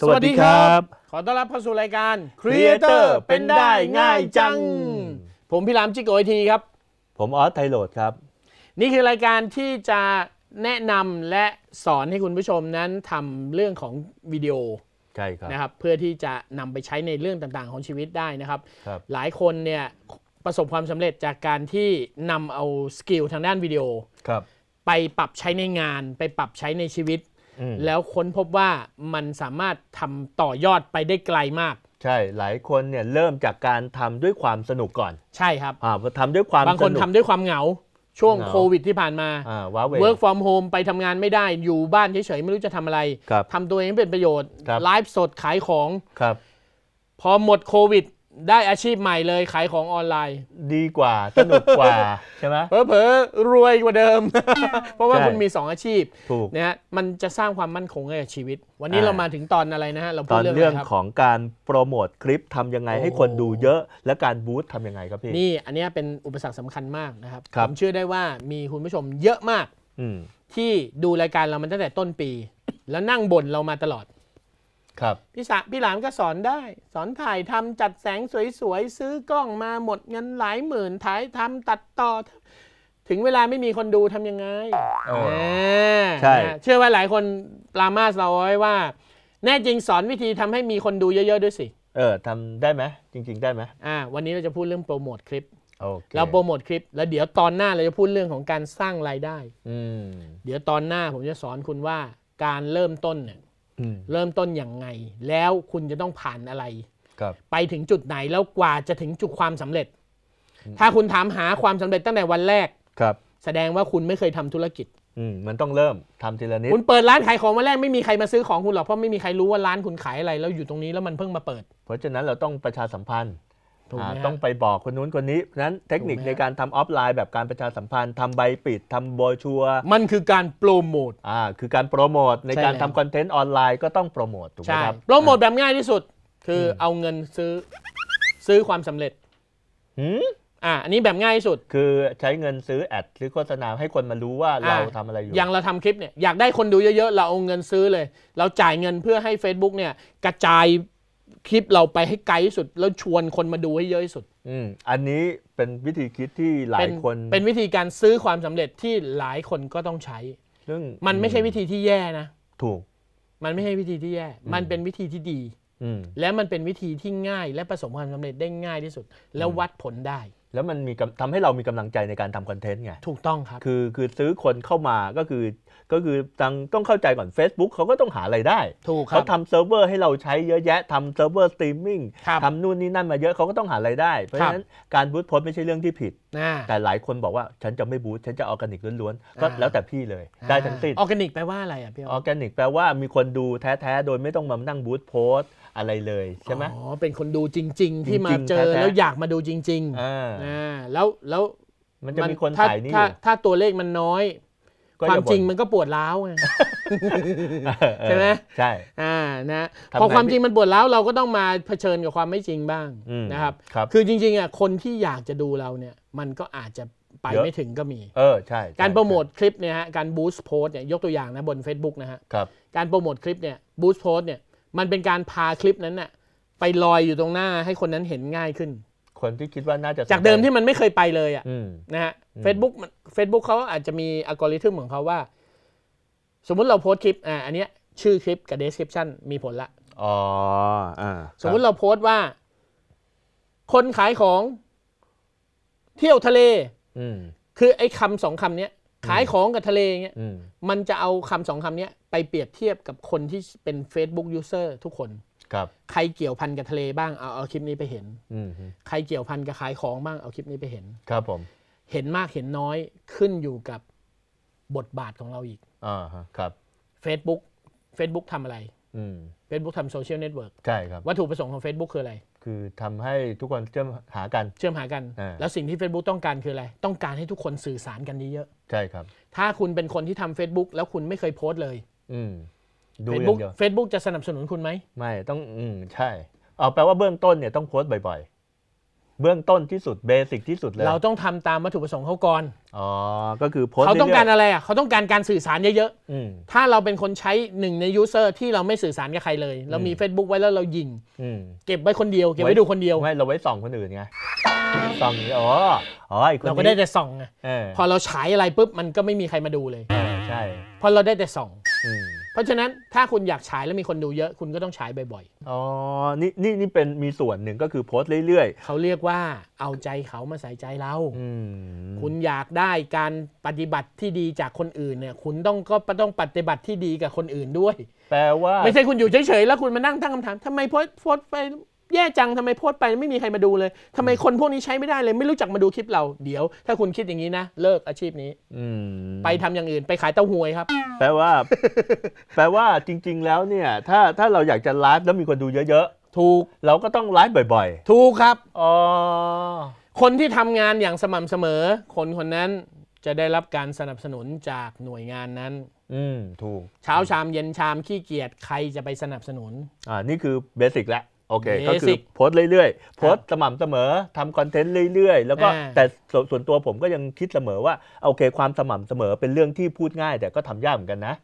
สวัสดีครับ ขอต้อนรับเข้าสู่รายการ Creator เป็นได้ง่ายจัง ผมพี่รามจิกโอไอทีครับ ผมออสไทโรดครับ นี่คือรายการที่จะแนะนำและสอนให้คุณผู้ชมนั้นทำเรื่องของวิดีโอใช่ครับนะครับ เพื่อที่จะนำไปใช้ในเรื่องต่างๆของชีวิตได้นะครับ ครับหลายคนเนี่ยประสบความสำเร็จจากการที่นำเอาสกิลทางด้านวิดีโอ ครับ ไปปรับใช้ในงาน ไปปรับใช้ในชีวิตอืม แล้วค้นพบว่ามันสามารถทำต่อยอดไปได้ไกลมาก ใช่หลายคนเนี่ยเริ่มจากการทำด้วยความสนุกก่อน ใช่ครับอ่าพอทำด้วยความบางคนสกทำด้วยความเหงาช่วงเหงาโควิดที่ผ่านมาอ่าว้าเว work from home ไปทำงานไม่ได้ อยู่บ้านเฉยๆ ไม่รู้จะทำอะไรครับทำตัวเองให้เป็นประโยชน์ครับไลฟ์สดขายของครับพอหมดโควิด ได้อาชีพใหม่เลยขายของออนไลน์ ดีกว่าสนุกกว่าใช่ไหมเผลอๆรวยกว่าเดิม เพราะว่าใช่คุณมี 2 อาชีพถูกนะฮะมันจะสร้างความมั่นคงให้กับชีวิต วันนี้อ่าเรามาถึงตอนอะไรนะฮะเราตพูดอนเรื่องเรื่อะองไรครับ ของการโปรโมทคลิปทำยังไงให้โอ้คนดูเยอะ และการบูสต์ทำยังไงครับพี่ นี่อันเนี้ยเป็นอุปสรรคสำคัญมากนะครับ ครับผมเชื่อได้ว่ามีคุณผู้ชมเยอะมากอืมที่ดูรายการเรามันตั้งแต่ต้นปี แล้วนั่งบ่นเรามาตลอด ครับพี่สะพี่หลามก็สอนได้ สอนถ่ายทำจัดแสงสวยๆ ซื้อกล้องมาหมดเงินหลายหมื่นถ่ายทำตัดต่อ ถึงเวลาไม่มีคนดูทำยังไงเออแหมใช่นะเชื่อว่าหลายคนปรามาสเราไว้ว่า แน่จริงสอนวิธีทำให้มีคนดูเยอะๆด้วยสิเออทำได้ไหมจริง ๆ ได้ไหมอ่าวันนี้เราจะพูดเรื่องโปรโมทคลิปโอเคเราโปรโมทคลิป แล้วเดี๋ยวตอนหน้าเราจะพูดเรื่องของการสร้างรายได้อืมเดี๋ยวตอนหน้าผมจะสอนคุณว่าการเริ่มต้นเนี่ยอืม เริ่มต้นอย่างไง แล้วคุณจะต้องผ่านอะไรครับไปถึงจุดไหนแล้วกว่าจะถึงจุดความสำเร็จ ถ้าคุณถามหาความสำเร็จตั้งแต่วันแรกครับ แสดงว่าคุณไม่เคยทำธุรกิจอืมมันต้องเริ่มทำทีละนิดคุณเปิดร้านขายของวันแรกไม่มีใครมาซื้อของคุณหรอกเพราะไม่มีใครรู้ว่าร้านคุณขายอะไรแล้วอยู่ตรงนี้แล้วมันเพิ่งมาเปิด เพราะฉะนั้นเราต้องประชาสัมพันธ์ ถูกไหมอ่าฮะ ต้องไปบอกคนนู้นคนนี้เพราะฉะนั้นเทคนิคถูกไหมฮะ ในการทำออฟไลน์แบบการประชาสัมพันธ์ทำใบปิดทำโบรชัวร์มันคือการโปรโมท อ่าคือการโปรโมทในใช่การแล้ว ทำคอนเทนต์ออนไลน์ก็ต้องโปรโมทถูกไหมใช่ ครับโปรโมทแบบง่ายที่สุด คืออเอาเงินซื้อซื้อความสำเร็จ หืมอ่า อันนี้แบบง่ายที่สุด คือใช้เงินซื้อแอดหรือโฆษณาให้คนมารู้ว่าเราทำอะไรอยู่ อย่างเราทำคลิปเนี่ยอยากได้คนดูเยอะๆ เราเอาเงินซื้อเลย เราจ่ายเงินเพื่อให้ Facebook เนี่ยกระจาย คลิปเราไปให้ไกลที่สุด แล้วชวนคนมาดูให้เยอะที่สุด อืมอันนี้เป็นวิธีคิดที่หลาเป็ยนคนเป็นวิธีการซื้อความสำเร็จที่หลายคนก็ต้องใช้ ซึ่งมันไม่ใช่วิธีที่แย่นะ ถูก มันไม่ใช่วิธีที่แย่ มันเป็นวิธีที่ดี อืม และมันเป็นวิธีที่ง่าย และประสบความสำเร็จได้ง่ายที่สุด แล้ววัดผลได้ แล้วมันมีกำทำให้เรามีกำลังใจในการทำคอนเทนต์ไง ถูกต้องครับ คือคือซื้อคนเข้ามาก็คือ ก็คือต้องต้องเข้าใจก่อน Facebook เขาก็ต้องหาไรายได้ ถูกครัเขาบ ทำเซิร์ฟเวอร์ให้เราใช้เยอะแยะทำเซิร์ฟเวอร์สตรีมมิ่งครับทำนู่นนี่นั่นมาเยอะเขาก็ต้องหารายได้ เพราะครัฉะบ นั้นการบูตโพสต์ไม่ใช่เรื่องที่ผิด นะแต่หลายคนบอกว่าฉันจะไม่บูตฉันจะออร์แกนิกล้วนๆก็อ่าแล้วแต่พี่เลยได้ทั้งสิ้น ออร์แกนิกแปลว่าอะไรอะพี่ออ๋ออร์แกนิกแปลว่ามีคนดูแท้ ๆ โดยไม่ต้องมานั่งบูตโพสต์ อะไรเลยใช่ไหมอ๋อเป็นคนดูจริง ๆ ที่มาจริงๆเจอแท้ๆแล้วอยากมาดูจริงอ่าๆอ่าแล้วแล้วมันจะมีคนถ้าถ่ายนี่อถ้ายู่ถ้าตัวเลขมันน้อยก็ความอย่บ่นจริงมันก็ปวดร้าวไงเออใช่ไหมใช่อ่านะทำไงพอความจริงมันปวดร้าวเราก็ต้องมาเผชิญกับความไม่จริงบ้างอืมนะครับครับ คือจริงๆอะคนที่อยากจะดูเราเนี่ย มันก็อาจจะไปเยอะไม่ถึงก็มี เออใช่ใช่ การโปรโมทคลิปเนี่ยฮะการบูสต์โพสเนี่ยยกตัวอย่างนะบน Facebook นะฮะครับการโปรโมทคลิปเนี่ยบูสต์โพสเนี่ย มันเป็นการพาคลิปนั้นน่ะไปลอยอยู่ตรงหน้าให้คนนั้นเห็นง่ายขึ้น คนที่คิดว่าน่าจะสนใจจากเดิมที่มันไม่เคยไปเลยอะอืม นะฮะอืม เฟซบุ๊กเฟซบุ๊กเขาอาจจะมีอัลกอริทึมของเขาว่า สมมุติเราโพสต์คลิปอ่าอันเนี้ยชื่อคลิปกับ description มีผลละ อ๋ออ่าสมมุติเราโพสต์ว่า คนขายของเที่ยวทะเล อืม คือไอ้คำสองคำเนี้ย ขายของกับทะเลเงี้ยอืมมันจะเอาคำสองคำเนี้ยไปเปรียบเทียบกับคนที่เป็น Facebook user ทุกคนครับใครเกี่ยวพันกับทะเลบ้างเอาเอาคลิปนี้ไปเห็นอืมใครเกี่ยวพันกับขายของบ้างเอาคลิปนี้ไปเห็นครับผม เห็นมากเห็นน้อยขึ้นอยู่กับบทบาทของเราอีกอ่าฮะครับ Facebook Facebook ทำอะไรอืม Facebook ทำโซเชียลเน็ตเวิร์กใช่ครับวัตถุประสงค์ของ Facebook คืออะไร คือทำให้ทุกคนเชื่อมหากัน เชื่อมหากันอ่าแล้วสิ่งที่ Facebook ต้องการคืออะไร ต้องการให้ทุกคนสื่อสารกันเยอะใช่ครับๆถ้าคุณเป็นคนที่ทำ Facebook แล้วคุณไม่เคยโพสต์เลยอืมดูอย่า Facebook งเดียว Facebook จะสนับสนุนคุณไหม ไม่ต้องอืมใช่ เอาแปลว่าเบื้องต้นเนี่ยต้องโพสต์บ่อยๆ เบื้องต้นที่สุดเบสิกที่สุดเลยเราต้องทำตามวัตถุประสงค์เขาก่อนอ๋อก็คือโพสต์เขาต้องการรื่ยอะไรอะเขาต้องการการสื่อสารเยอะๆอืมๆถ้าเราเป็นคนใช้หนึ่งในยูเซอร์ที่เราไม่สื่อสารกับใครเลย เรามีอืม Facebook ไว้แล้วเรายิงอืมเก็บไว้คนเดียวเก็บไว้ดูคนเดียวไม่เราไว้ส่องคนอื่นไงส่องอย่างนี้อ๋ออ๋ออีกคนเราก็นี้ได้แต่ส่องไงเออพอเราฉายอะไรปุ๊บมันก็ไม่มีใครมาดูเลยเออใช่เพราะเราได้แต่ส่องอืมเพ ราะฉะนั้นถ้าคุณอยากฉายแล้วมีคนดูเยอะคุณก็ต้องฉายบ่อยอ๋อ นี่นี่นี่เป็นมีส่วนหนึ่งก็คือโพสต์เรื่อยๆ เขาเรียกว่าเอาใจเขามาใส่ใจเรา ๆ อืมคุณอยากได้การปฏิบัติที่ดีจากคนอื่นเนี่ย คุณต้องก็ต้องปฏิบัติที่ดีกับคนอื่นด้วย แปลว่า ไม่ใช่คุณอยู่เฉยๆแล้วคุณมานั่งตั้งคำถามทำไมโพสต์โพสต์ไป แย่จังทำไมโพสต์ไปไม่มีใครมาดูเลยทำไมคนพวกนี้ใช้ไม่ได้เลยไม่รู้จักมาดูคลิปเราเดี๋ยว ถ้าคุณคิดอย่างนี้นะ เลิกอาชีพนี้อืมไปทำอย่างอื่นไปขายเต้าหวยครับ แปลว่า แปลว่าจริง ๆ แล้วเนี่ย ถ้าถ้าเราอยากจะไลฟ์แล้วมีคนดูเยอะถูกๆเราก็ต้องไลฟ์บ่อยถูกครับๆอ๋อคนที่ทำงานอย่างสม่ำเสมอ คนคนนั้นจะได้รับการสนับสนุนจากหน่วยงานนั้น อืมถูก เช้าชามเย็นชามขี้เกียจใครจะไปสนับสนุน อ่า นี่คือเบสิกแล้ว โอเค Basic ก็คือโพสต์เรื่อยๆ โพสต์สม่ำเสมอทำคอนเทนต์เรื่อยๆ แล้วก็อ่าแต่ส่วนส่วนตัวผมก็ยังคิดเสมอว่าโอเค ความสม่ำเสมอเป็นเรื่องที่พูดง่าย แต่ก็ทำยากเหมือนกันนะ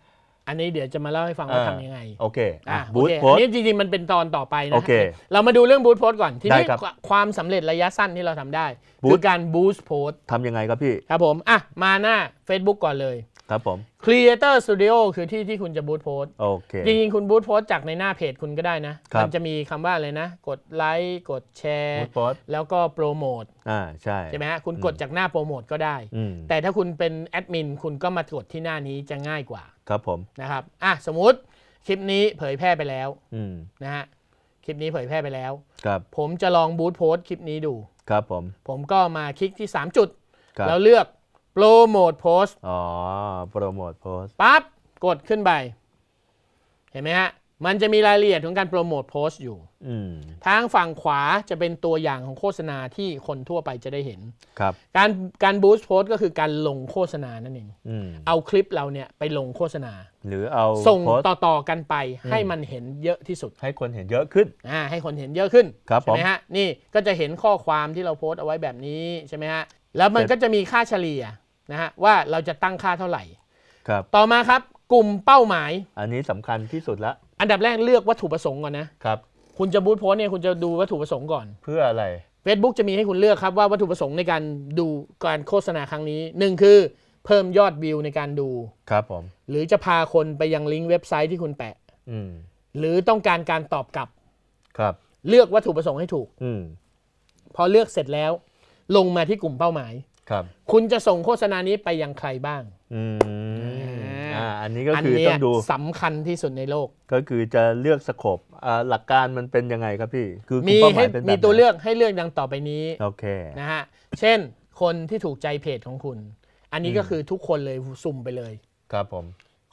อันนี้เดี๋ยวจะมาเล่าให้ฟังว่าอ่าทำยังไง โอเคอะบูโอธเคโพอัสนต์นี้จริงๆ มันเป็นตอนต่อไปนะโอเคเรามาดูเรื่องบู t โพสก่อน ทีได้นี้ครับความสำเร็จระยะสั้นที่เราทำได้ Boost คือการบูสต์โพสทำยังไงครับพี่ ครับผมอะมาหน้า Facebook ก่อนเลย ครับผม Creator Studio คือที่ที่คุณจะบูสต์โพสโอเค จริงๆ คุณบูสต์โพสจากในหน้าเพจคุณก็ได้นะ ครับมัจะมีคำว่าอะไรนะ กดไลค์กดแชบูร์ธโพสต์แล้วก็โปรโมทอ่าใช่ ใช่ไหมฮะคุณกดจากหน้าโปรโมทก็ได้ อืม แต่ถ้าคุณเป็นแอดมินคุณก็มากดที่หน้านี้จะง่ายกว่าครับผม นะครับอะสมมุติคลิปนี้เผยแพร่ไปแล้วอืม นะฮะคลิปนี้เผยแพร่ไปแล้ว ครับ ผมจะลองบูตโพสต์คลิปนี้ดู ครับผม ผมก็มาคลิกที่ 3 จุด ครับ แล้วเลือก โปรโมทโพสต์อ๋อ โปรโมทโพสต์ปั๊บ กดขึ้นไป เห็นไหมฮะ มันจะมีรายละเอียดของการโปรโมทโพสต์อยู่อืมทางฝั่งขวาจะเป็นตัวอย่างของโฆษณาที่คนทั่วไปจะได้เห็น ครับ การการบูสต์โพสต์ก็คือการลงโฆษณานั่นเองอืมเอาคลิปเราเนี่ยไปลงโฆษณา หรือเอาส่งโพสต์ต่อๆกันไปให้มันเห็นเยอะที่สุด ให้คนเห็นเยอะขึ้น อ่า ให้คนเห็นเยอะขึ้น ครับใช่ไหมผมฮะ นี่ก็จะเห็นข้อความที่เราโพสต์เอาไว้แบบนี้ใช่ไหมฮะ แล้วมันเสร็จก็จะมีค่าเฉลี่ย นะฮะว่าเราจะตั้งค่าเท่าไหร่ ครับ ต่อมาครับกลุ่มเป้าหมาย อันนี้สำคัญที่สุดละอันดับแรกเลือกวัตถุประสงค์ก่อนนะ ครับ คุณจะบูตโพสต์เนี่ยคุณจะดูวัตถุประสงค์ก่อน เพื่ออะไร Facebook จะมีให้คุณเลือกครับว่าวัตถุประสงค์ในการดูการโฆษณาครั้งนี้หนึ่งคือเพิ่มยอดวิวในการดู ครับผม หรือจะพาคนไปยังลิงก์เว็บไซต์ที่คุณแปะ อืม หรือต้องการการตอบกลับ ครับ เลือกวัตถุประสงค์ให้ถูก อืม พอเลือกเสร็จแล้ว ลงมาที่กลุ่มเป้าหมาย ครับ คุณจะส่งโฆษณานี้ไปยังใครบ้างอืมอ่าอ่าอันนี้ก็อันคือเนี้ต้ยองดูสำคัญที่สุดในโลก ก็คือจะเลือกสโคปอ่าหลักการมันเป็นยังไงครับพี่ คือกลุ่มีเป้าหให้มายเป็นแบบมีไหนตัวเลือกให้เลือกดังต่อไปนี้โอเคนะฮะเช่นคนที่ถูกใจเพจของคุณ อันนี้ก็อืมคือทุกคนเลยสุ่มไปเลย ครับผม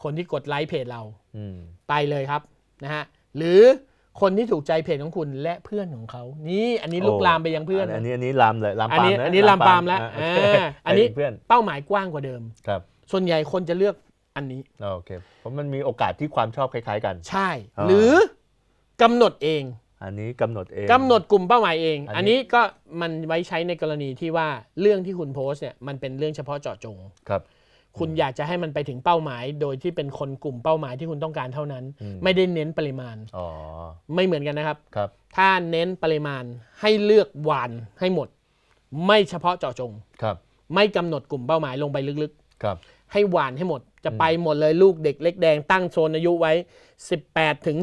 คนที่กดไลค์เพจเราอืมไปเลยครับนะฮะหรือ คนที่ถูกใจเพจของคุณและเพื่อนของเขา นี่อันนี้ลุกลามไปยังเพื่อน อันนี้อันนี้ลามเลยลามอันปามนี้นะอันนี้ลามปามแล้วอ่โออ่เคาอันนี้เพื่อนเป้าหมายกว้างกว่าเดิมครับ ส่วนใหญ่คนจะเลือกอันนี้โอเคเพราะมันมีโอกาสที่ความชอบคล้าย ๆ กัน ใช่อ่าหรือกำหนดเอง อันนี้กำหนดเองกำหนดกลุ่มเป้าหมายเองอันนี้อันนี้ก็มันไว้ใช้ในกรณีที่ว่าเรื่องที่คุณโพสต์เนี่ยมันเป็นเรื่องเฉพาะเจาะจงครับ คุณอยากจะให้มันไปถึงเป้าหมาย โดยที่เป็นคนกลุ่มเป้าหมายที่คุณต้องการเท่านั้นอืมไม่ได้เน้นปริมาณอ๋อไม่เหมือนกันนะครับครับ ถ้าเน้นปริมาณให้เลือกหวานให้หมด ไม่เฉพาะเจาะจงครับ ไม่กำหนดกลุ่มเป้าหมายลงไปลึกครับๆให้หวานให้หมดจะไปหมดเลยลูกเด็กเล็กแดงตั้งโซนอายุไว้ 18ถึง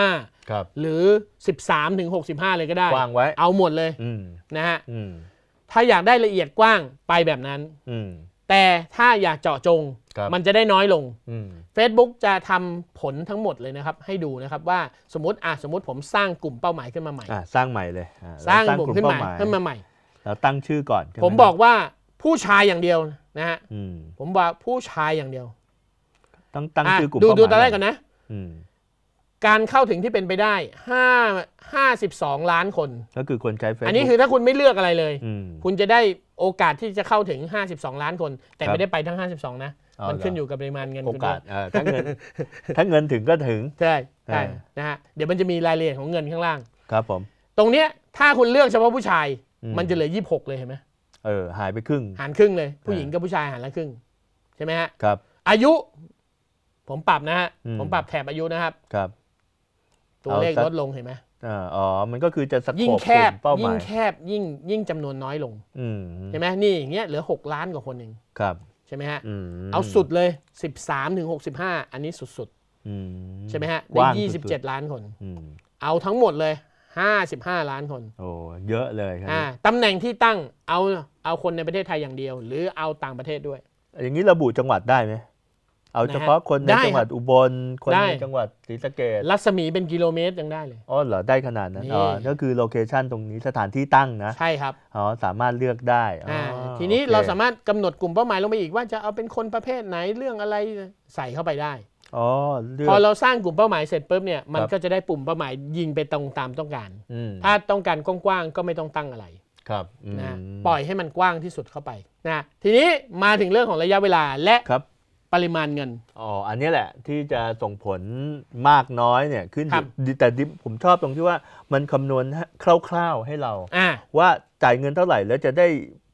65ครับหรือ 13ถึง65 เลยก็ได้กว้างไว้ เอาหมดเลยอืมนะฮะอืมถ้าอยากได้ละเอียดกว้างไปแบบนั้นอืม แต่แต่ถ้าอยากเจาะจงครับมันจะได้น้อยลง อืม Facebook จะทำผลทั้งหมดเลยนะครับ ให้ดูนะครับว่าสมมติอะสมมติผมสร้างกลุ่มเป้าหมายขึ้นมาใหม่ อ่าสร้างใหม่เลยอ่สร้างเกลุ่มขึ้นมาเป้หยขึ้นมาใหม่ แล้วตั้งชื่อก่อนใช่ไหผมบอกว่าผู้ชายอย่างเดียวนะฮะอืมผมว่าผู้ชายอย่างเดียวต้องตั้งอะชื่อกลุ่มดูเป้าหมายดูตอนแรกก่อนนะอืม การเข้าถึงที่เป็นไปได้ 5 52 ล้านคน ก็คือคนใช้เฟซอันนี้คือถ้าคุณไม่เลือกอะไรเลย ม คุณจะได้โอกาสที่จะเข้าถึง 52 ล้านคน แต่ครับไม่ได้ไปทั้ง 52 นะ อ๋อมันขึ้นเหรออยู่กับปริมาณเงินโอคุณกาด้วสยเออถ้าเงินถ้าเงินถึงก็ถึง ใช่ใช่อ่า นะฮะเดี๋ยวมันจะมีรายละเอียดของเงินข้างล่าง ครับผม ตรงเนี้ยถ้าคุณเลือกเฉพาะผู้ชาย อืม มันจะเหลือ 26 เลยเห็นไหมเออหายไปครึ่ง หารครึ่งเลย ผู้อ่าหญิงกับผู้ชายหารละครึ่งใช่ไหมฮะ ครับ อายุ ผมปรับนะฮะ อืม ผมปรับแถบอายุนะครับ ครับ ตัวเลขเอาสักลดลงเห็นไหมอ่าอ๋อ มันก็คือจะสโคปยิ่งแคบกลุ่มเป้าหยิ่มางยแคบยิ่งยิ่งจำนวนน้อยลงอืมใช่ไหมนี่อย่างเงี้ยเหลือ 6 ล้านกว่าคนเองครับใช่ไหมฮะอืมเอาสุดเลย 13ถึง65 อันนี้สุดอืมๆใช่ไหมฮะกได้ว้างสุด27 ล้านคนๆอืมเอาทั้งหมดเลย 55 ล้านคน โอ้เยอะเลยครับอ่าตำแหน่งที่ตั้งเอาเอาคนในประเทศไทยอย่างเดียว หรือเอาต่างประเทศด้วย อย่างนี้ระบุจังหวัดได้ไหม เอานะฮะเฉพาะคนในได้จังหวัดอุบล คนได้ในจังหวัดศรีสะเกษรัศมีเป็นกิโลเมตรยังได้เลย อ๋อเหรอ ได้ขนาดนั้นนี่อ๋อ ก็คือโลเคชันตรงนี้สถานที่ตั้งนะ ใช่ครับ อ๋อ สามารถเลือกได้อ๋ออ่าทีนี้โอคเราสามารถกำหนดกลุ่มเป้าหมายลงไปอีกว่าจะเอาเป็นคนประเภทไหนเรื่องอะไรใส่เข้าไปได้อ๋อเลือกพอเราสร้างกลุ่มเป้าหมายเสร็จปุ๊บเนี่ยมันครับก็จะได้ปุ่มเป้าหมายยิงไปตรงตามต้องการอืมถ้าต้องการกว้างๆก็ไม่ต้องตั้งอะไรครับอืมนะปล่อยให้มันกว้างที่สุดเข้าไปนะทีนี้มาถึงเรื่องของระยะเวลาและครับ ปริมาณเงิน อ๋อ อันนี้แหละที่จะส่งผลมากน้อยเนี่ยขึ้นอครัยู่บแต่ดิผมชอบตรงที่ว่ามันคำนวณให้คร่าวๆให้เราอ่าว่าจ่ายเงินเท่าไหร่แล้วจะได้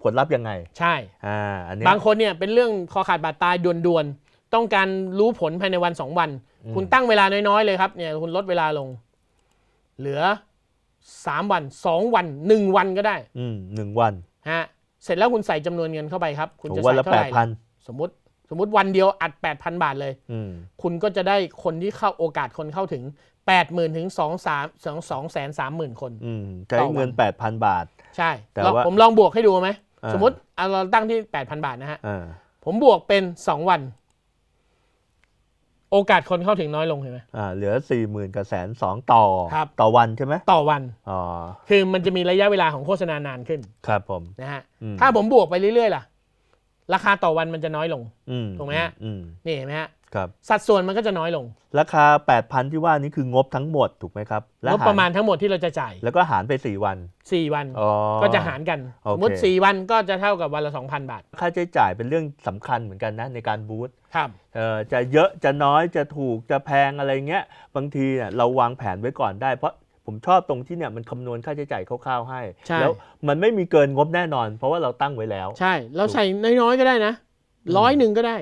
ผลลัพธ์ยังไง ใช่อ่าอันเนี้ยบางคนเนี่ยเป็นเรื่องคอขาดบาดตายด่วนๆ ต้องการรู้ผลภายในวันสองวันอืมคุณตั้งเวลาน้อยๆเลยครับเนี่ยคุณลดเวลาลง เหลือ3วัน2วัน1วันก็ได้ อืมหนึ่งวันฮะเสร็จแล้วคุณใส่จำนวนเงินเข้าไปครับ คุณโอ้จะวันใส่ละเท่าแปไหดร่พันสมมติ สมมติวันเดียวอัด 8,000 บาทเลยอืมคุณก็จะได้คนที่เข้าโอกาสคนเข้าถึง 80,000 ถึง 2 3 2 2แสน30,000 คนอืมใช้ต่อวันเงินแปดพันบาท ใช่ แต่ลองว่าผมลองบวกให้ดูไหมอ่าสมมติเอาเราตั้งที่ 8,000 บาทนะฮะอ่าผมบวกเป็น 2 วัน โอกาสคนเข้าถึงน้อยลงเห็นไหมอ่าเหลือสี่หมื่นกับแสนสองต่อครับต่อวันใช่ไหมต่อวันอ๋อคือมันจะมีระยะเวลาของโฆษณานานขึ้น ครับผมนะฮะอืมถ้าผมบวกไปเรื่อยๆล่ะ ราคาต่อวันมันจะน้อยลงอืมถูกไหมฮะอืมนี่เห็นไหมฮะครับสัดส่วนมันก็จะน้อยลง ราคา 8,000 ที่ว่านี้คืองบทั้งหมดถูกไหมครับและงบหประมาณทั้งหมดที่เราจะจ่าย แล้วก็หารไป 4 วัน 4 วันอ๋อก็จะหารกันโอเคสมมติ 4 วันก็จะเท่ากับวันละ 2,000 บาท ค่าใช้จ่ายเป็นเรื่องสำคัญเหมือนกันนะในการบูธครับเอ่อจะเยอะจะน้อยจะถูกจะแพงอะไรเงี้ยบางทีเนี่ยเราวางแผนไว้ก่อนได้เพราะ ผมชอบตรงที่เนี่ยมันคำนวณค่าใช้จ่ายคร่าวๆให้ ใช่ แล้วมันไม่มีเกินงบแน่นอน เพราะว่าเราตั้งไว้แล้ว ใช่ เราใส่น้อยๆก็ได้นะร้อยหนึ่งก็ได้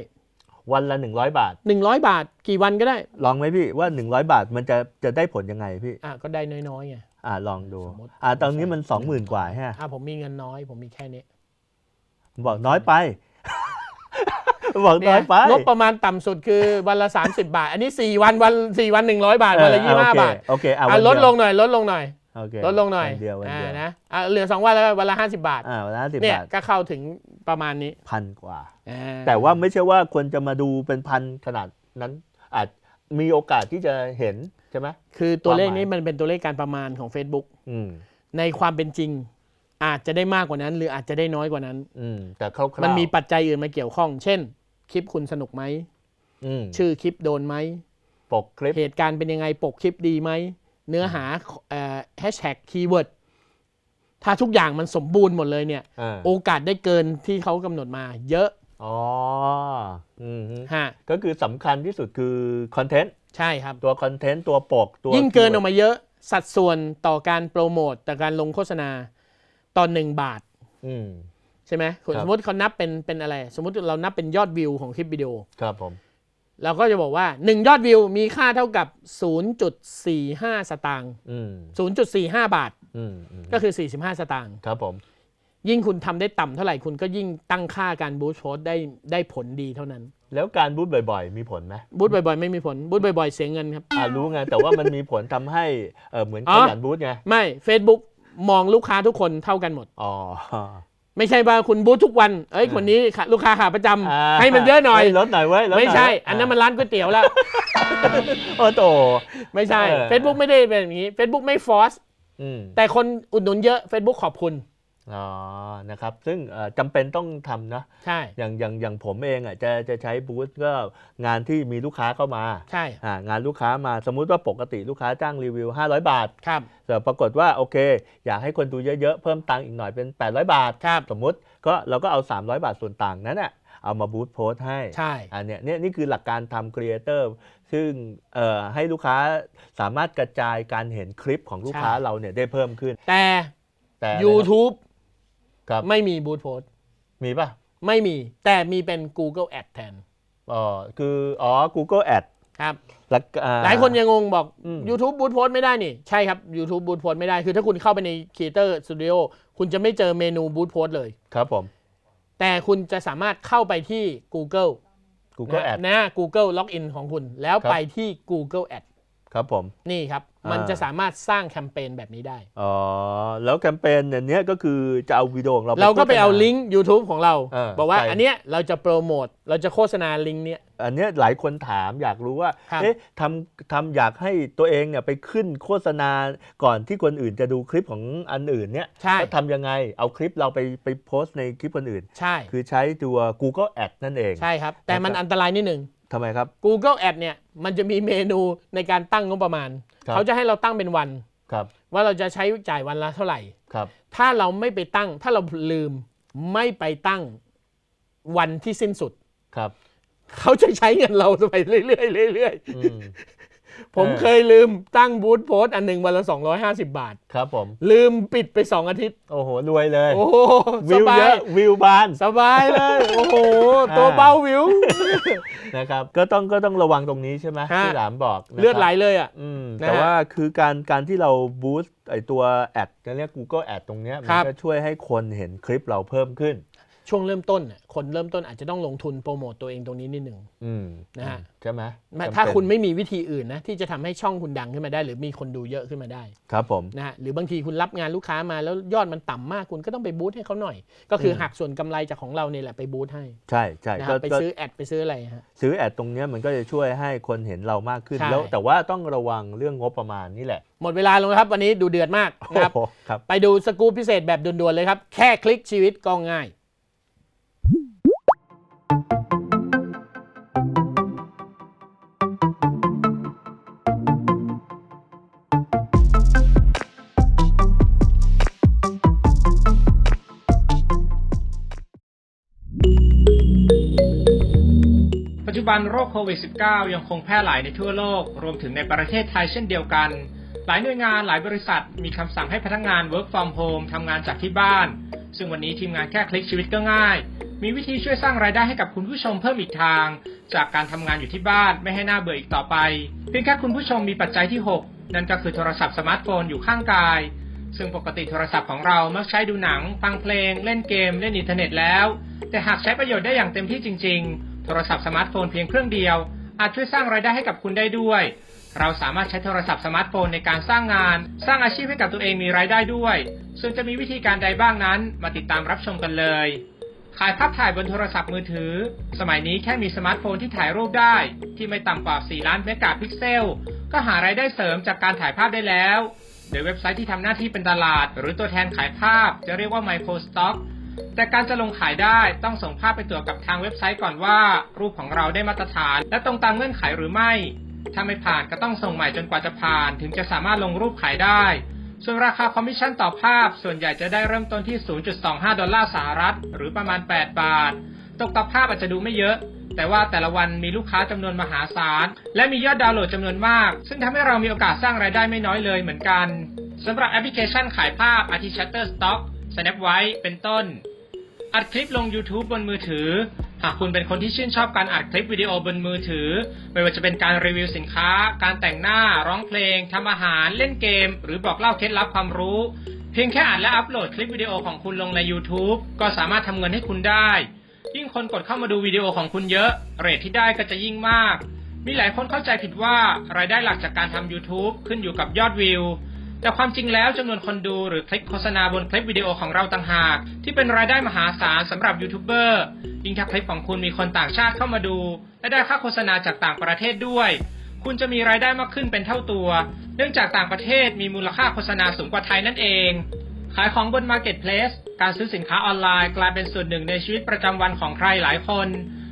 วันละ 100 บาท100บาทกี่วันก็ได้ลองไหมพี่ว่า 100 บาทมันจะจะได้ผลยังไงพี่ อะก็ได้น้อยๆไง อ่าลองดูสมมุติ อ่าตอนนี้มัน20,000กว่าฮะอะผมมีเงินน้อย ผมมีแค่นี้ บอกน้อยไป บอกน้อยไป งบประมาณต่ำสุดคือวันละ 30 บาท อันนี้ 4 วันวัน4วัน 100 บาท วันละ เอออะ25 บาทโอเคโอเคอะวันลดเยวลงหน่อย ลดลงหน่อย โอเคลดลงหน่อยวันเดียววันอ่าเดียวนะอะเหลือ 2 วันแล้วก็วันละ 50 บาท อ่าวันละสิบเนี่ยบาทก็เข้าถึงประมาณนี้พันกว่า อ่าแต่ว่าไม่ใช่ว่าคนจะมาดูเป็นพันขนาดนั้น อาจมีโอกาสที่จะเห็นใช่ไหม คือตัวเลขความหมายนี้มันเป็นตัวเลขการประมาณของ Facebook อืม ในความเป็นจริง อาจจะได้มากกว่านั้น หรืออาจจะได้น้อยกว่านั้น อืม แต่คร่าวๆมันมีปัจจัยอื่นมาเกี่ยวข้อง เช่น คลิปคุณสนุกไหมอืมชื่อคลิปโดนไหมปกคลิปเหตุการณ์เป็นยังไงปกคลิปดีไหมเนื้อหาแฮชแท็กคีย์เวิร์ดถ้าทุกอย่างมันสมบูรณ์หมดเลยเนี่ยอ่าโอกาสได้เกินที่เขากำหนดมา เยอะอ๋ออืมฮึฮะก็คือสำคัญที่สุดคือคอนเทนต์ใช่ครับตัวคอนเทนต์ตัวปกตัวยิ่งเกินออกมาเยอะ สัดส่วนต่อการโปรโมตต่อการลงโฆษณาตอนหนึ่งบาทอืม ใช่ไหมครับสมมติเขานับเป็นเป็นอะไร สมมติเรานับเป็นยอดวิวของคลิปวิดีโอครับผมเราก็จะบอกว่า 1 ยอดวิวมีค่าเท่ากับ 0.45 สตางค์อืม0.45 บาทอืมอืมก็คือ 45 สตางค์ครับผม ยิ่งคุณทำได้ต่ำเท่าไหร่คุณก็ยิ่งตั้งค่าการบูสต์โพสต์ได้ได้ผลดีเท่านั้น แล้วการบูธบ่อย ๆ มีผลไหมบูสต์บ่อย ๆ ไม่มีผลบูสต์บ่อยๆ เสียเงินครับอ่ารู้ไง แต่ว่ามันมีผลทำให้เออเหมือนอ๋ขอยันบูธไง ไม่ Facebook มองลูกค้าทุกคนเท่ากันหมด อ๋อ ไม่ใช่ว่าคุณบูธทุกวันเอ้ยอ่าคนนี้ค่ะลูกค้าขาประจำอ่าให้มันเยอะหน่อยฮ้ลดหน่อยเว้ยลดหน่อยไม่ใช่เว้ยอันนั้นมันร้านก๋วยเตี๋ยวแล้ว โอ้โต ไม่ใช่ เออ Facebook ไม่ได้เป็นอย่างนี้ Facebook ไม่ฟอสอืมแต่คนอุดหนุนเยอะ Facebook ขอบคุณ อ๋อ นะครับ ซึ่งเอ่อจำเป็นต้องทำนะใช่ อย่างอย่างอย่างผมเองอะจะจะใช้บูธก็งานที่มีลูกค้าเข้ามา ใช่อ่างานลูกค้ามาสมมุติว่าปกติลูกค้าจ้างรีวิว 500 บาท ครับ แต่ปรากฏว่าโอเค อยากให้คนดูเยอะๆ เพิ่มตังค์อีกหน่อยเป็น 800 บาท ครับ สมมุติก็เราก็เอา 300 บาทส่วนต่างนั้นน่ะเอามาบูธโพสต์ให้ ใช่ อันเนี้ยเนี่ยนี่คือหลักการทำครีเอเตอร์ซึ่งเอ่อให้ลูกค้าสามารถกระจายการเห็นคลิปของลูกค้าเราเนี่ยได้เพิ่มขึ้น แต่แต่อะไรนะ YouTube ครับ ไม่มีบูธโพสมีป่ะไม่มีแต่มีเป็น Google Ad แทนอ๋อคืออ๋อ Google Ad ครับ แล้วก็อ่ หลายคนยังงงบอก อืม YouTube บูธโพสไม่ได้นี่ ใช่ครับ YouTube บูธโพสไม่ได้คือถ้าคุณเข้าไปใน Creator Studio คุณจะไม่เจอเมนูบูธโพสเลย ครับผม แต่คุณจะสามารถเข้าไปที่ Google Google นะ Ad นะ Google Login ของคุณ แล้วครับไปที่ Google Ad ครับผม นี่ครับ มันอ่าจะสามารถสร้างแคมเปญแบบนี้ได้ อ๋อ แล้วแคมเปญเนี่ยเนี้ยก็คือจะเอาวิดีโอของเรา เราก็ไปเอาโฆษณลิงก์ YouTube ของเราเออบอกว่าใช่อันเนี้ยเราจะโปรโมท เราจะโฆษณาลิงก์เนี้ย อันเนี้ยหลายคนถามอยากรู้ว่าครับเอ๊ะทำทำอยากให้ตัวเองเนี่ยไปขึ้นโฆษณาก่อนที่คนอื่นจะดูคลิปของอันอื่นเนี่ยใช่แล้วทำยังไง เอาคลิปเราไปไปโพสต์ในคลิปคนอื่น ใช่ คือใช้ตัว Google Ad นั่นเอง ใช่ครับ แต่มันนะครับอันตรายนิดหนึ่ง ทำไมครับ Google Ad เนี่ยมันจะมีเมนูในการตั้งงบประมาณ ครับ เขาจะให้เราตั้งเป็นวัน ครับว่าเราจะใช้จ่ายวันละเท่าไหร่ ครับ ถ้าเราไม่ไปตั้ง ถ้าเราลืมไม่ไปตั้งวันที่สิ้นสุด ครับ เขาจะใช้เงินเราไปเรื่อยๆเรื่อยอืมๆ ผมเออเคยลืมตั้งบูธโพสต์อันหนึ่งวันละ 250 บาท ครับผม ลืมปิดไป 2 อาทิตย์ โอ้โห รวยเลย โอ้โหสวิวบาเยยอะวิวบาน สบายเลย โอ้โห ตัวเบาวิว นะครับ ก็ต้องก็ต้องระวังตรงนี้ใช่ไหมฮะที่หลามบอกนะครับเลือดไหลเลยอะอืมนะฮะแต่ว่าคือการการที่เราบูสต์ไอตัวแอดเรียก Google Ad ตรงเนี้ยมัครับก็ช่วยให้คนเห็นคลิปเราเพิ่มขึ้น ช่วงเริ่มต้นน่ะคนเริ่มต้นอาจจะต้องลงทุนโปรโมตตัวเองตรงนี้นิดหนึ่งอืมนะฮะใช่ไหมไม่จำเป็นถ้าคุณไม่มีวิธีอื่นนะที่จะทำให้ช่องคุณดังขึ้นมาได้ หรือมีคนดูเยอะขึ้นมาได้ ครับผมนะฮะหรือบางทีคุณรับงานลูกค้ามาแล้วยอดมันต่ำมากคุณก็ต้องไปบูธให้เขาหน่อย ก็คืออมหักส่วนกำไรจากของเราเนี่ยแหละไปบูธให้ ใช่ใช่นะคก็รับไปก็ซื้อแอดไปซื้ออะไรฮะซื้อแอดตรงเนี้ยมันก็จะช่วยให้คนเห็นเรามากขึ้นใช่แล้ว แต่ว่าต้องระวังเรื่องงบประมาณนี่แหละหมดเวลาลงแล้วครับวันนี้ดูเดือดมากนะครับโอ้โหครับ ไปดูสกู๊ปพิเศษแบบด่วนๆเลยครับ แค่คลิกชีวิตก็ง่าย ปัจจุบันโรคโควิด -19 ยังคงแพร่หลายในทั่วโลก รวมถึงในประเทศไทยเช่นเดียวกัน หลายหน่วยงานหลายบริษัท มีคำสั่งให้พนักงาน work from home ทำงานจากที่บ้าน ซึ่งวันนี้ทีมงานแค่คลิกชีวิตก็ง่าย มีวิธีช่วยสร้างรายได้ให้กับคุณผู้ชมเพิ่มอีกทาง จากการทำงานอยู่ที่บ้านไม่ให้หน่าเบื่ออีกต่อไป เพียงแค่คุณผู้ชมมีปัจจัยที่ 6 นั่นก็คือโทรศัพท์สมาร์ทโฟนอยู่ข้างกาย ซึ่งปกติโทรศัพท์ของเรามักใช้ดูหนัง ฟังเพลง เล่นเกม เล่นอินเทอร์เน็ตแล้ว แต่หากใช้ประโยชน์ได้อย่างเต็มที่จริง ๆ โทรศัพท์สมาร์ทโฟนเพียงเครื่องเดียว อาจช่วยสร้างรายได้ให้กับคุณได้ด้วย เราสามารถใช้โทรศัพท์สมาร์ทโฟนในการสร้างงาน สร้างอาชีพให้กับตัวเองมีรายได้ด้วย ซึ่งจะมีวิธีการใดบ้างนั้น มาติดตามรับชมกันเลย ขายภาพถ่ายบนโทรศัพท์มือถือ สมัยนี้แค่มีสมาร์ทโฟนที่ถ่ายรูปได้ ที่ไม่ต่ำกว่า 4 ล้านเมกะพิกเซล ก็หารายได้เสริมจากการถ่ายภาพได้แล้ว โดยเว็บไซต์ที่ทำหน้าที่เป็นตลาด หรือตัวแทนขายภาพจะเรียกว่า Micro Stock แต่การจะลงขายได้ต้องส่งภาพไปตรวจกับทางเว็บไซต์ก่อนว่า รูปของเราได้มาตรฐาน และตรงตามเงื่อนไขหรือไม่ ถ้าไม่ผ่านก็ต้องส่งใหม่จนกว่าจะผ่าน ถึงจะสามารถลงรูปขายได้ ส่วนราคาคอมมิชชั่นต่อภาพ ส่วนใหญ่จะได้เริ่มต้นที่ 0.25 ดอลลาร์สหรัฐ หรือประมาณ 8 บาท ตกต่อภาพอาจจะดูไม่เยอะ แต่ว่าแต่ละวันมีลูกค้าจำนวนมหาศาล และมียอดดาวน์โหลดจำนวนมาก ซึ่งทำให้เรามีโอกาสสร้างรายได้ไม่น้อยเลยเหมือนกันสำหรับแอปพลิเคชันขายภาพอาทิ Shutterstock Snapwhite เป็นต้น อัดคลิปลง YouTube บนมือถือ หากคุณเป็นคนที่ชื่นชอบการอัดคลิปวิดีโอบนมือถือ ไม่ว่าจะเป็นการรีวิวสินค้า การแต่งหน้า ร้องเพลงทำอาหาร เล่นเกม หรือบอกเล่าเคล็ดลับความรู้ เพียงแค่อัดและอัปโหลดคลิปวิดีโอของคุณลงใน YouTube ก็สามารถทำเงินให้คุณได้ ยิ่งคนกดเข้ามาดูวิดีโอของคุณเยอะ เรทที่ได้ก็จะยิ่งมาก มีหลายคนเข้าใจผิดว่ารายได้หลักจากการทำ YouTube ขึ้นอยู่กับยอดวิว แต่ความจริงแล้วจำนวนคนดูหรือคลิกโฆษณาบนคลิปวิดีโอของเราต่างหาก ที่เป็นรายได้มหาศาลสำหรับยูทูบเบอร์ยิ่งถ้าคลิปของคุณมีคนต่างชาติเข้ามาดู และได้ค่าโฆษณาจากต่างประเทศด้วย คุณจะมีรายได้มากขึ้นเป็นเท่าตัว เนื่องจากต่างประเทศมีมูลค่าโฆษณาสูงกว่าไทยนั่นเองขายของบน Marketplace การซื้อสินค้าออนไลน์กลายเป็นส่วนหนึ่งในชีวิตประจำวันของใครหลายคน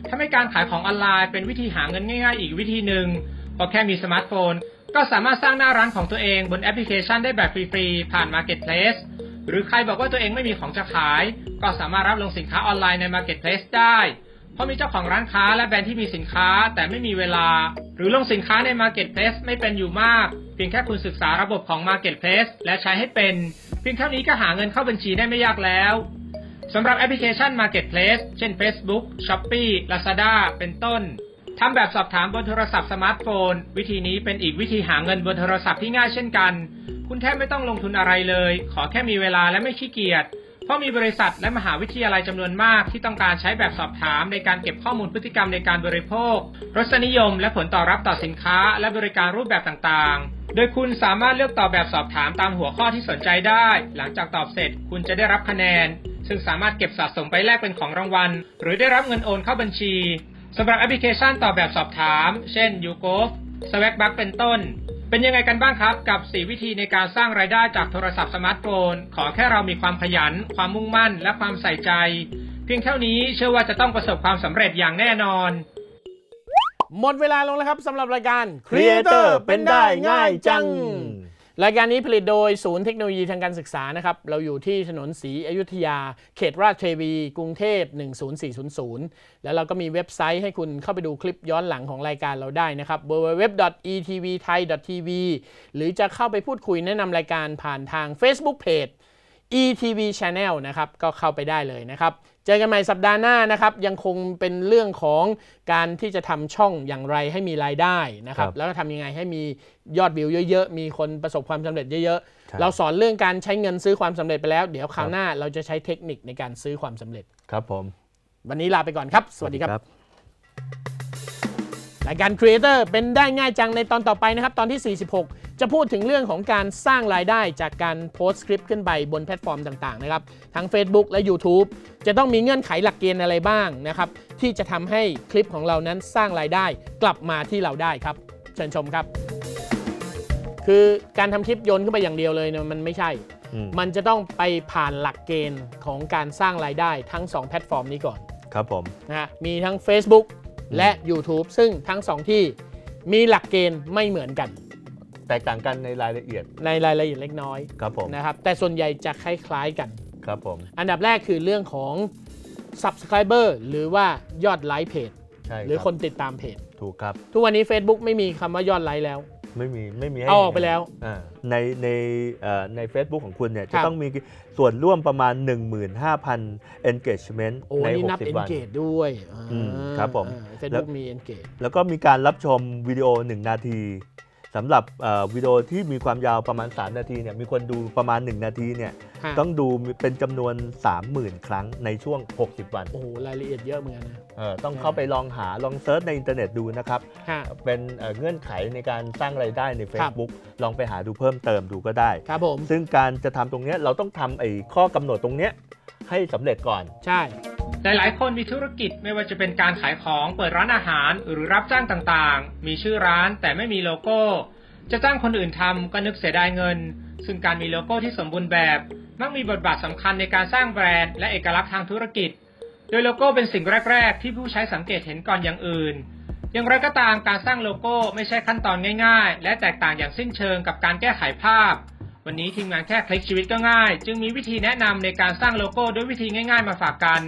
ทำให้การขายของออนไลน์เป็นวิธีหาเงินง่าย ๆ อีกวิธีหนึ่งพราะแค่มีสมาร์ทโฟน ก็สามารถสร้างหน้าร้านของตัวเองบนแอปพลิเคชันได้แบบฟรีๆผ่าน Marketplace หรือใครบอกว่าตัวเองไม่มีของจะขาย ก็สามารถรับลงสินค้าออนไลน์ใน Marketplace ได้ เพราะมีเจ้าของร้านค้าและแบรนด์ที่มีสินค้าแต่ไม่มีเวลา หรือลงสินค้าใน Marketplace ไม่เป็นอยู่มาก เพียงแค่คุณศึกษาระบบของ Marketplace และใช้ให้เป็น เพียงเท่านี้ก็หาเงินเข้าบัญชีได้ไม่ยากแล้วสำหรับแอปพลิเคชัน Marketplace เช่น Facebook, Shopee, Lazada เป็นต้น ทำแบบสอบถามบนโทรศัพท์สมาร์ทโฟน วิธีนี้เป็นอีกวิธีหาเงินบนโทรศัพท์ที่ง่ายเช่นกัน คุณแทบไม่ต้องลงทุนอะไรเลย ขอแค่มีเวลาและไม่ขี้เกียจเพราะมีบริษัทและมหาวิทยาลัยจำนวนมากที่ต้องการใช้แบบสอบถามในการเก็บข้อมูลพฤติกรรมในการบริโภค รสนิยม และผลตอบรับต่อสินค้า และบริการรูปแบบต่างๆ โดยคุณสามารถเลือกตอบแบบสอบถามตามหัวข้อที่สนใจได้ หลังจากตอบเสร็จ คุณจะได้รับคะแนน ซึ่งสามารถเก็บสะสมไปแลกเป็นของรางวัล หรือได้รับเงินโอนเข้าบัญชี สำหรับแอปพลิเคชันตอบแบบสอบถาม เช่น YouGov Swagbuck เป็นต้น เป็นยังไงกันบ้างครับ กับ 4 วิธีในการสร้างรายได้จากโทรศัพท์สมาร์ทโฟน ขอแค่เรามีความขยัน ความมุ่งมั่น และความใส่ใจ เพียงเท่านี้เชื่อว่าจะต้องประสบความสำเร็จอย่างแน่นอน หมดเวลาลงแล้วครับสำหรับรายการ Creator เป็นได้ง่ายจัง รายการนี้ผลิตโดยศูนย์เทคโนโลยีทางการศึกษานะครับ เราอยู่ที่ถนนศรีอยุธยา เขตราชเทวี กรุงเทพ 10400 แล้วเราก็มีเว็บไซต์ให้คุณเข้าไปดูคลิปย้อนหลังของรายการเราได้นะครับ www.etvthai.tv หรือจะเข้าไปพูดคุยแนะนำรายการผ่านทาง Facebook Page ETV Channel นะครับก็เข้าไปได้เลยนะครับ เจอกันใหม่สัปดาห์หน้านะครับ ยังคงเป็นเรื่องของการที่จะทำช่องอย่างไรให้มีรายได้นะครับครับแล้วก็ทำยังไงให้มียอดวิวเยอะๆ มีคนประสบความสำเร็จเยอะใช่ๆเราสอนเรื่องการใช้เงินซื้อความสำเร็จไปแล้ว เดี๋ยวคราวหน้าเราจะใช้เทคนิคในการซื้อความสำเร็จ ครับผม วันนี้ลาไปก่อนครับ สวัสดีครับ รายการ Creator เป็นได้ง่ายจังในตอนต่อไปนะครับ ตอนที่ 46 จะพูดถึงเรื่องของการสร้างรายได้จากการโพสต์คลิปขึ้นไปบนแพลตฟอร์มต่างๆนะครับ ทั้ง Facebook และ YouTube จะต้องมีเงื่อนไขหลักเกณฑ์อะไรบ้างนะครับ ที่จะทำให้คลิปของเรานั้นสร้างรายได้กลับมาที่เราได้ครับ เชิญชมครับ คือการทำคลิปโยนขึ้นไปอย่างเดียวเลยเนี่ยมันไม่ใช่อืมมันจะต้องไปผ่านหลักเกณฑ์ของการสร้างรายได้ทั้งสองแพลตฟอร์มนี้ก่อน ครับผมนะฮะมีทั้ง Facebook และ YouTube ซึ่งทั้งสองที่มีหลักเกณฑ์ไม่เหมือนกัน แตกต่างกันในรายละเอียดในรายละเอียดเล็กน้อยครับผมนะครับแต่ส่วนใหญ่จะคล้ายๆกันครับผมอันดับแรกคือเรื่องของ Subscriber หรือว่ายอดไลค์เพจใช่หรือรับคนติดตามเพจ ถูกครับ ทุกวันนี้ Facebook ไม่มีคำว่ายอดไลค์แล้ว ไม่มีไม่มีให้เอาออกไปแล้วอ่าในในเอ่อใน Facebook ของคุณเนี่ยคจะรับต้องมีส่วนร่วมประมาณ 15,000 engagement โอ้ใน นี่นับ 60 วัน engage ด้วยอืมครับผม เฟซบุ๊กมี engage แล้วก็มีการรับชมวิดีโอ 1 นาทีสำหรับเอ่อวิดีโอที่มีความยาวประมาณ 3 นาทีเนี่ยมีคนดูประมาณ 1 นาทีเนี่ยฮะ ต้องดูเป็นจำนวน 30,000 ครั้งในช่วง 60 วัน โอ้โห รายละเอียดเยอะเหมือนกันนะเออต้องเข้าไปลองหาลองเซิร์ชในอินเทอร์เน็ตดูนะครับฮะเป็นเอ่อเงื่อนไขในการสร้างไรายได้ในครับ Facebook ลองไปหาดูเพิ่มเติมดูก็ได้ครับผมซึ่งการจะทำตรงเนี้ยเราต้องทำไอ้ข้อกำหนดตรงเนี้ยให้สำเร็จก่อน ใช่หลายๆ คนมีธุรกิจไม่ว่าจะเป็นการขายของเปิดร้านอาหารหรือรับจ้างต่างๆ มีชื่อร้านแต่ไม่มีโลโก้ จะจ้างคนอื่นทำก็นึกเสียดายเงิน ซึ่งการมีโลโก้ที่สมบูรณ์แบบมักมีบทบาทสำคัญในการสร้างแบรนด์และเอกลักษณ์ทางธุรกิจ โดยโลโก้เป็นสิ่งแรก ๆ ที่ผู้ใช้สังเกตเห็นก่อนอย่างอื่น อย่างไรก็ตามการสร้างโลโก้ไม่ใช่ขั้นตอนง่าย ๆ และแตกต่างอย่างสิ้นเชิงกับการแก้ไขภาพ วันนี้ทีมงานแค่คลิกชีวิตก็ง่าย จึงมีวิธีแนะนำในการสร้างโลโก้ด้วยวิธีง่าย ๆ มาฝากกัน